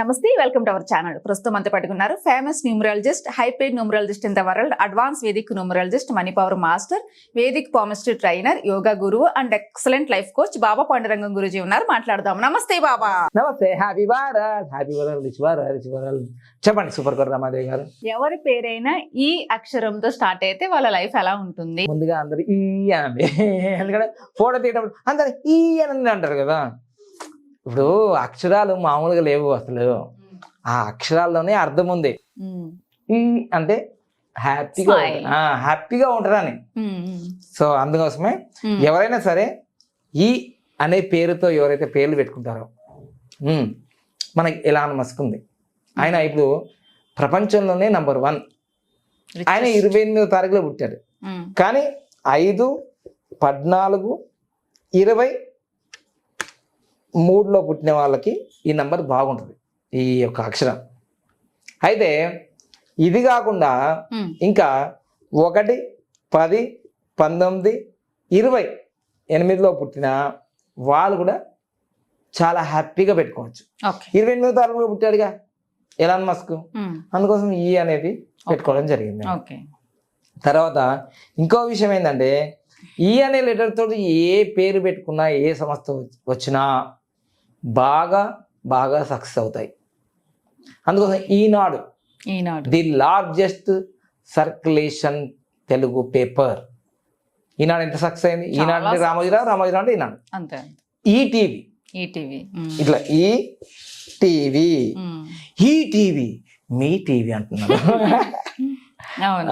నమస్తే welcome to our channel. ప్రస్తుతం అంతా పట్టుకున్నారు famous numerologist high paid numerologist in the world advance Vedic numerologist money power master Vedic palmistry trainer yoga గురువు and excellent life coach Baba Pandurangam guruji ఉన్నారు. మాట్లాడదాం. నమస్తే బాబా. నమస్తే. Happy happy world rich Bharat rich world చెప్పండి super Kota Ramadevi garu. ఎవరి పేరైనా ఈ అక్షరంతో start అయితే వాళ్ళ లైఫ్ ఎలా ఉంటుంది? ముందుగా అందరు ఈ అనండి ఎందుకంటే ఫోటో తీయటప్పుడు అందరు ఈ అనండి అంటారు కదా. ఇప్పుడు అక్షరాలు మామూలుగా లేవు అసలు ఆ అక్షరాల్లోనే అర్థం ఉంది. ఈ అంటే హ్యాపీగా. హ్యాపీగా ఉంటారని. సో అందుకోసమే. ఎవరైనా సరే ఈ అనే పేరుతో ఎవరైతే పేర్లు పెట్టుకుంటారో మనకి ఎలాన్ మస్క్ ఉంది ఆయన ఇప్పుడు ప్రపంచంలోనే నంబర్ వన్ ఆయన. ఇరవై ఎనిమిదో తారీఖులో పుట్టాడు. కానీ ఐదు పద్నాలుగు ఇరవై మూడులో పుట్టిన వాళ్ళకి ఈ నంబర్ బాగుంటుంది ఈ యొక్క అక్షరం. అయితే ఇది కాకుండా. ఇంకా ఒకటి పది పంతొమ్మిది ఇరవై ఎనిమిదిలో పుట్టిన వాళ్ళు కూడా చాలా హ్యాపీగా పెట్టుకోవచ్చు. ఇరవై ఎనిమిదో తారీఖులో పుట్టాడుగా ఎలాన్ మస్క్. అందుకోసం ఈ అనేది పెట్టుకోవడం జరిగింది. తర్వాత ఇంకో విషయం ఏంటంటే ఈ అనే లెటర్ తోటి ఏ పేరు పెట్టుకున్నా ఏ సంస్థ వచ్చి- వచ్చినా బాగా బాగా సక్సెస్ అవుతాయి. అందుకోసం Eenadu Eenadu the largest circulation Telugu paper Eenadu ఎంత సక్సెస్ అయింది? ఈనాడు అంటే. రామోజీరావు రామోజీరావు అంటే ఈనాడు అంతే ఈటీవీ ఈటీవీ ఇట్లా ఈ టీవీ. ఈ టీవీ. మీ టీవీ అంటున్నారు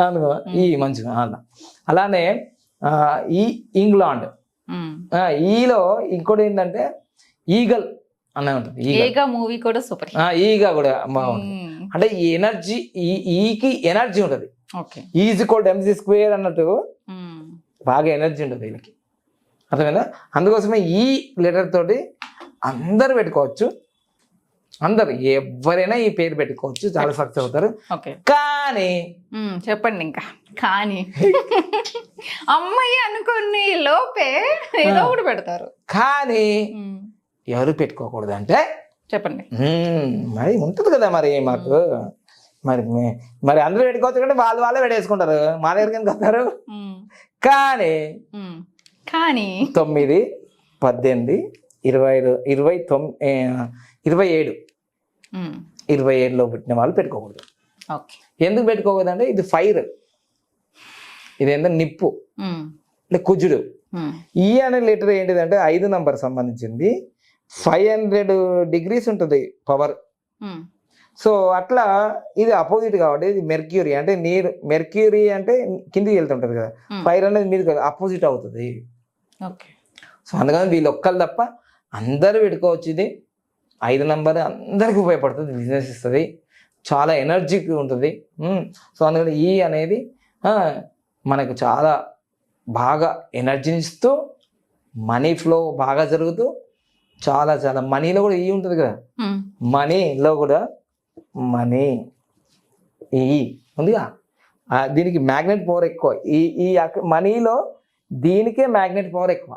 అనుకో ఈ మంచిగా అలా. అలానే ఈ ఇంగ్లాండ్. ఈలో ఇంకోటి ఏంటంటే ఈగల్. అనే ఉంటుంది. ఏగా మూవీ కూడా సూపర్ ఈగ కూడా బాగుంటుంది. అంటే ఈ ఎనర్జీ ఈ ఈకి ఎనర్జీ ఉంటుంది. Okay. E is equal MC square అన్నట్టు. బాగా ఎనర్జీ ఉంటుంది వీళ్ళకి అర్థమైందా? అందుకోసమే ఈ లెటర్ తోటి అందరు పెట్టుకోవచ్చు. అందరు ఎవరైనా ఈ పేరు పెట్టుకోవచ్చు. చాలా సక్సెస్ అవుతారు. కానీ. చెప్పండి ఇంకా. కానీ. అమ్మాయి అనుకుని లోపే ఏదో ఒకటి పెడతారు. కానీ. ఎవరు పెట్టుకోకూడదు అంటే చెప్పండి మరి ఉంటుంది కదా మరి మాకు. మరి మరి అందరూ పెట్టుకోవచ్చు కంటే వాళ్ళు వాళ్ళే పెట్టేసుకుంటారు మా దగ్గరికి ఎందుకు వస్తారు. కానీ. కానీ తొమ్మిది పద్దెనిమిది ఇరవై ఐదు- ఇరవై తొమ్మిది ఇరవై ఏడు. ఇరవై ఏడులో పుట్టిన వాళ్ళు పెట్టుకోకూడదు. ఎందుకు పెట్టుకోకూడదు అంటే ఇది ఫైర్. ఇది ఏంటంటే నిప్పు. అంటే కుజుడు. ఈ అనే లెటర్ ఏంటిదంటే ఐదు నంబర్ సంబంధించింది. ఫైవ్ హండ్రెడ్ డిగ్రీస్ ఉంటుంది పవర్. మ్మ్. సో అట్లా ఇది అపోజిట్ కాబట్టి ఇది మెర్క్యూరీ. అంటే నీరు మెర్క్యూరీ అంటే కిందికి వెళ్తుంటది కదా. Hmm. ఫైర్ అనేది మీద అపోజిట్ అవుతుంది. ఓకే. సో అందుకని వీళ్ళు ఒక్కరు తప్ప అందరూ పెట్టుకోవచ్చు ఇది. ఐదు నంబర్ అందరికీ ఉపయోగపడుతుంది బిజినెస్ ఇస్తుంది. చాలా ఎనర్జీకి ఉంటుంది. ఉమ్, సో అందుకని ఈ అనేది మనకు చాలా బాగా ఎనర్జీని ఇస్తూ మనీ ఫ్లో బాగా జరుగుతూ చాలా చాలా మనీలో కూడా ఈ ఉంటుంది కదా. మనీలో కూడా మనీ ఈ ఉందిగా దీనికి మ్యాగ్నెట్ పవర్ ఎక్కువ. ఈ ఈ మనీలో దీనికే మ్యాగ్నెట్ పవర్ ఎక్కువ.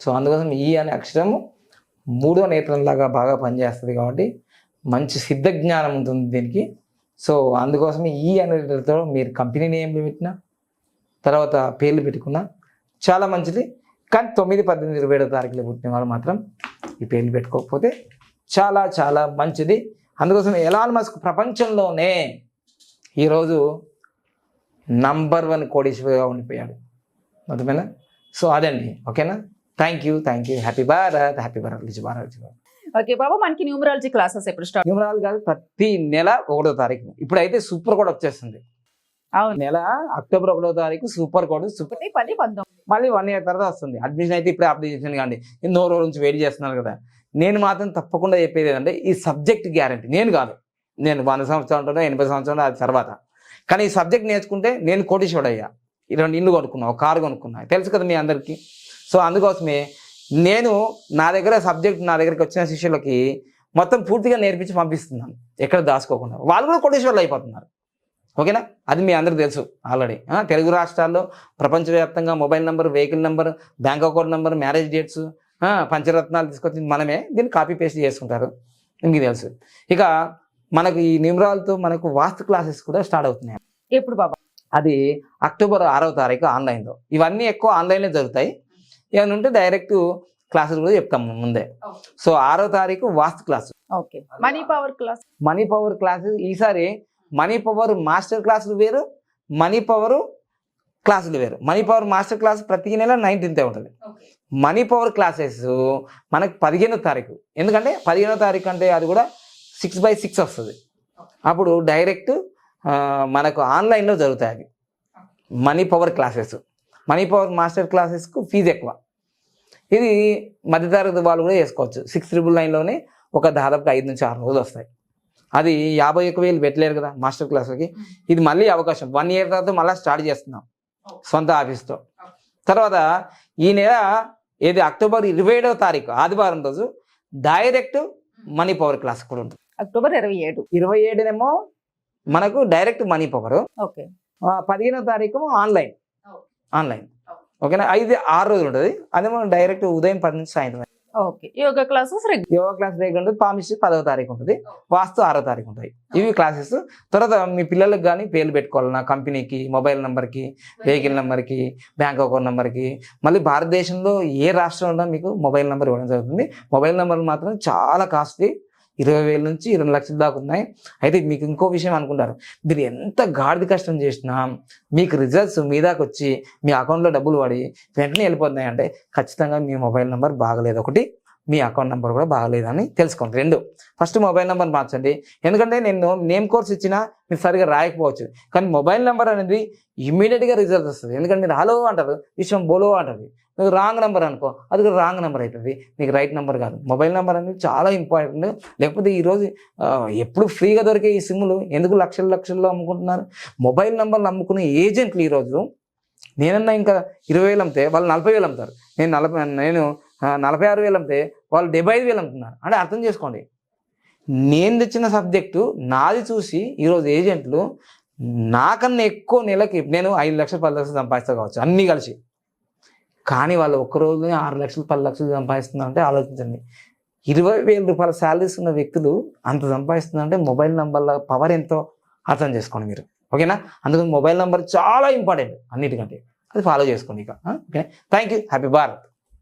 సో అందుకోసం ఈ అనే అక్షరము మూడో నేత్రంలాగా బాగా పనిచేస్తుంది కాబట్టి మంచి సిద్ధ జ్ఞానం ఉంటుంది దీనికి. సో అందుకోసం ఈ అనేటితో మీరు కంపెనీ నేమ్లు పెట్టినా తర్వాత పేర్లు పెట్టుకున్నా చాలా మంచిది. కానీ తొమ్మిది పద్దెనిమిది ఇరవై ఏడో తారీఖులో పుట్టిన వాళ్ళు మాత్రం ఈ పేర్లు పెట్టుకోకపోతే చాలా చాలా మంచిది. అందుకోసం ఎలాన్ మస్క్ ప్రపంచంలోనే ఈరోజు నంబర్ వన్ కోడీశ్వరిగా ఉండిపోయాడు. అర్థమైనా సో అదండి. ఓకేనా? Thank you thank you. Happy Bharat happy Bharat rich Bharat okay బాబా మనకి న్యూమరాలజీ క్లాసెస్ ఎప్పుడు స్టార్ట్? న్యూమరాలు కాదు ప్రతి నెల ఒకటో తారీఖు. ఇప్పుడైతే సూపర్ కోడ్ వచ్చేస్తుంది. అవును. నెల అక్టోబర్ ఒకటో తారీఖు సూపర్ కోడ్ సూపర్. పది పంతొమ్మిది మళ్ళీ వన్ ఇయర్ తర్వాత వస్తుంది. అడ్మిషన్ అయితే ఇప్పుడే అప్లికేషన్ కానీ ఎన్నో రోజుల నుంచి వెయిట్ చేస్తున్నారు కదా. నేను మాత్రం తప్పకుండా చెప్పేది ఏంటంటే ఈ సబ్జెక్ట్ గ్యారంటీ నేను కాదు. నేను వంద సంవత్సరాలు ఉంటాను ఎనభై సంవత్సరాలు అది తర్వాత. కానీ ఈ సబ్జెక్ట్ నేర్చుకుంటే నేను కోటీశ్వరుడు అయ్యా రెండు ఇల్లు కొనుక్కున్నా ఒక కారు కొనుక్కున్నా. తెలుసు కదా మీ అందరికీ. సో అందుకోసమే నేను నా దగ్గర సబ్జెక్ట్ నా దగ్గరికి వచ్చిన శిష్యులకి మొత్తం పూర్తిగా నేర్పించి పంపిస్తున్నాను. ఎక్కడ దాచుకోకుండా. వాళ్ళు కూడా కోటీశ్వరులు అయిపోతున్నారు. ఓకేనా? అది మీ అందరికి తెలుసు ఆల్రెడీ తెలుగు రాష్ట్రాల్లో ప్రపంచవ్యాప్తంగా mobile number vehicle number bank account number marriage dates పంచరత్నాలు తీసుకొచ్చి మనమే దీన్ని కాపీ పేస్ట్ చేసుకుంటారు. మీకు తెలుసు. ఇక మనకు ఈ నిమ్రాలతో మనకు వాస్తు క్లాసెస్ కూడా స్టార్ట్ అవుతున్నాయి. ఎప్పుడు బాబా? అది అక్టోబర్ ఆరో తారీఖు ఆన్లైన్లో ఇవన్నీ ఎక్కువ ఆన్లైన్లో జరుగుతాయి. ఏమైనా ఉంటే డైరెక్ట్ క్లాసెస్ కూడా చెప్తాం ముందే. సో ఆరో తారీఖు vastu class okay. Money power class money power classes ఈసారి మనీ పవర్ మాస్టర్ క్లాసులు వేరు మనీ పవర్ క్లాసులు వేరు. మనీ పవర్ మాస్టర్ క్లాస్ ప్రతి నెల నైన్టీన్తే ఉంటుంది. మనీ పవర్ క్లాసెస్ మనకు పదిహేనో తారీఖు. ఎందుకంటే పదిహేనో తారీఖు అంటే అది కూడా సిక్స్ బై సిక్స్ వస్తుంది. అప్పుడు డైరెక్ట్ మనకు ఆన్లైన్లో జరుగుతాయి అవి. Money power classes. Money power master క్లాసెస్కు fees ఎక్కువ. ఇది మధ్యతరగతి వాళ్ళు కూడా చేసుకోవచ్చు. సిక్స్ ట్రిపుల్ నైన్లోనే ఒక దాదాపు ఐదు నుంచి ఆరు రోజులు వస్తాయి. అది యాభై ఒక్క వేలు పెట్టలేరు కదా మాస్టర్ క్లాస్కి ఇది మళ్ళీ అవకాశం. వన్ ఇయర్ తర్వాత మళ్ళీ స్టార్ట్ చేస్తున్నాం. సొంత ఆఫీస్తో తర్వాత ఈ నెల ఏది అక్టోబర్ ఇరవై ఏడవ తారీఖు ఆదివారం రోజు డైరెక్ట్ మనీ పవర్ క్లాస్ కూడా ఉంటుంది. అక్టోబర్ ఇరవై ఏడు. ఇరవై ఏడునేమో మనకు డైరెక్ట్ మనీ పవర్ ఓకే. పదిహేనో తారీఖు ఆన్లైన్ ఆన్లైన్ ఓకేనా? ఐదు ఆరు రోజులు ఉంటుంది. అదేమో డైరెక్ట్ ఉదయం పది నుంచి సాయంత్రం. Okay. Yoga classes yoga class దగ్గర ఉంటుంది. పామిస్ట్రీ పదవ తారీఖు ఉంటుంది. వాస్తు ఆరో తారీఖు ఉంటాయి. ఇవి క్లాసెస్ తర్వాత మీ పిల్లలకు కానీ పేర్లు పెట్టుకోవాలన్నా కంపెనీకి మొబైల్ నెంబర్కి వెహికల్ నెంబర్కి బ్యాంక్ అకౌంట్ నెంబర్కి మళ్ళీ భారతదేశంలో ఏ రాష్ట్రంలో మీకు మొబైల్ నెంబర్ ఇవ్వడం జరుగుతుంది? మొబైల్ నెంబర్లు మాత్రం చాలా కాస్ట్లీ ఇరవై వేల నుంచి ఇరవై లక్షల దాకా ఉన్నాయి. అయితే మీకు ఇంకో విషయం అనుకుంటారు. మీరు ఎంత గాడిద కష్టం చేసినా మీకు రిజల్ట్స్ మీ దాకా వచ్చి మీ అకౌంట్లో డబ్బులు పడి వెంటనే వెళ్ళిపోతున్నాయి అంటే ఖచ్చితంగా మీ మొబైల్ నెంబర్ బాగలేదు. ఒకటి మీ అకౌంట్ నెంబర్ కూడా బాగలేదని తెలుసుకోండి. రెండు ఫస్ట్ మొబైల్ నెంబర్ మార్చండి. ఎందుకంటే నేను నేమ్ కోర్స్ ఇచ్చినా మీరు సరిగా రాయకపోవచ్చు. కానీ మొబైల్ నెంబర్ అనేది ఇమ్మీడియట్గా రిజల్ట్ వస్తుంది. ఎందుకంటే మీరు హలో అంటారు విషయం బోలో అంటుంది నువ్వు రాంగ్ నెంబర్ అనుకో అది కూడా రాంగ్ నెంబర్ అవుతుంది నీకు రైట్ నెంబర్ కాదు. మొబైల్ నెంబర్ అనేది చాలా ఇంపార్టెంట్ లేకపోతే ఈరోజు ఎప్పుడు ఫ్రీగా దొరికే ఈ సిమ్లు ఎందుకు లక్షల లక్షల్లో అమ్ముకుంటున్నారు? మొబైల్ నెంబర్లు అమ్ముకునే ఏజెంట్లు ఈరోజు నేనన్నా ఇంకా ఇరవై వేలు అమ్మితే వాళ్ళు నలభై వేలు అమ్ముతారు. నేను నలభై నేను నలభై ఆరు వేలు అమ్మితే వాళ్ళు డెబ్బై ఐదు వేలు అమ్ముతున్నారు. అంటే అర్థం చేసుకోండి. నేను తెచ్చిన సబ్జెక్టు నాది చూసి ఈరోజు ఏజెంట్లు నాకన్నా ఎక్కువ నెలకి నేను ఐదు లక్షలు పది లక్షలు సంపాదిస్తా కావచ్చు అన్నీ కలిసి. కానీ వాళ్ళు ఒక్క రోజు ఆరు లక్షలు పది లక్షలు సంపాదిస్తుందంటే ఆలోచించండి. ఇరవై వేల రూపాయల శాలరీస్ ఉన్న వ్యక్తులు అంత సంపాదిస్తున్నారంటే మొబైల్ నంబర్ల పవర్ ఎంతో అర్థం చేసుకోండి మీరు. ఓకేనా? అందుకని మొబైల్ నెంబర్ చాలా ఇంపార్టెంట్ అన్నిటికంటే. అది ఫాలో చేసుకోండి ఇక. Okay? Thank you happy Bharat.